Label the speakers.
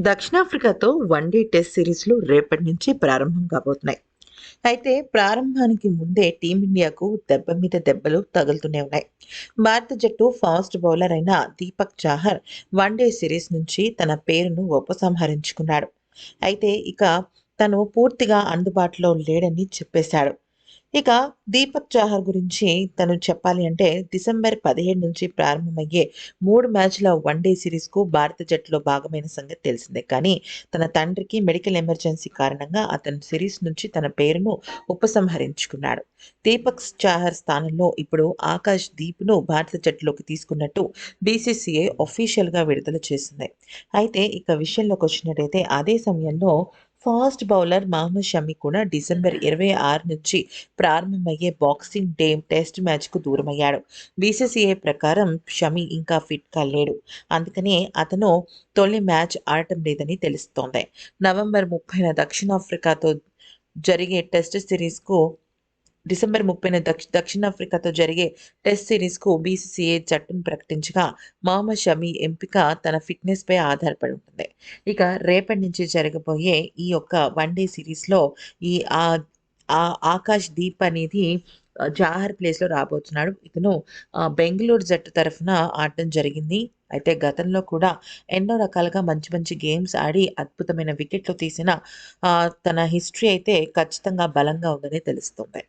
Speaker 1: దక్షిణాఫ్రికాతో one day test సిరీస్లు రేపటి నుంచి ప్రారంభం కాబోతున్నాయి. అయితే ప్రారంభానికి ముందే టీమిండియాకు దెబ్బ మీద దెబ్బలు తగులుతూనే ఉన్నాయి. భారత జట్టు ఫాస్ట్ బౌలర్ అయిన దీపక్ చాహర్ వన్డే సిరీస్ నుంచి తన పేరును ఉపసంహరించుకున్నాడు. అయితే ఇక తను పూర్తిగా అందుబాటులో లేడని చెప్పేశాడు. ఇక దీపక్ చాహర్ గురించి తను చెప్పాలి అంటే డిసెంబర్ పదిహేడు నుంచి ప్రారంభమయ్యే మూడు మ్యాచ్ల వన్డే సిరీస్కు భారత జట్టులో భాగమైన సంగతి తెలిసిందే. కానీ తన తండ్రికి మెడికల్ ఎమర్జెన్సీ కారణంగా అతను సిరీస్ నుంచి తన పేరును ఉపసంహరించుకున్నాడు. దీపక్ చాహర్ స్థానంలో ఇప్పుడు ఆకాష్ దీప్ను భారత జట్టులోకి తీసుకున్నట్టు బీసీసీఐ ఒఫీషియల్గా విడుదల చేసింది. అయితే ఇక విషయంలోకి వచ్చినట్టయితే అదే సమయంలో ఫాస్ట్ బౌలర్ మహమ్మద్ షమి కూడా డిసెంబర్ ఇరవై ఆరు నుంచి ప్రారంభమయ్యే బాక్సింగ్ డే టెస్ట్ మ్యాచ్కు దూరమయ్యాడు. బీసీసీఐ ప్రకారం షమి ఇంకా ఫిట్గా లేడు. అందుకనే అతను తొలి మ్యాచ్ ఆడటం లేదని తెలుస్తోంది. నవంబర్ ముప్పైన దక్షిణాఫ్రికాతో జరిగే టెస్ట్ సిరీస్కు డిసెంబర్ ముప్పైన దక్షి దక్షిణాఫ్రికాతో జరిగే టెస్ట్ సిరీస్కు బీసీసీఏ జట్టును ప్రకటించగా మహమ్మద్ షమీ ఎంపిక తన ఫిట్నెస్పై ఆధారపడి ఉంటుంది. ఇక రేపటి నుంచి జరగబోయే ఈ యొక్క వన్డే సిరీస్లో ఈ ఆకాష్ దీప్ అనేది జాహర్ ప్లేస్లో రాబోతున్నాడు. ఇతను బెంగళూరు జట్టు తరఫున ఆడటం జరిగింది. అయితే గతంలో కూడా ఎన్నో రకాలుగా మంచి మంచి గేమ్స్ ఆడి అద్భుతమైన వికెట్లు తీసిన తన హిస్టరీ అయితే ఖచ్చితంగా బలంగా ఉందని తెలుస్తుంది.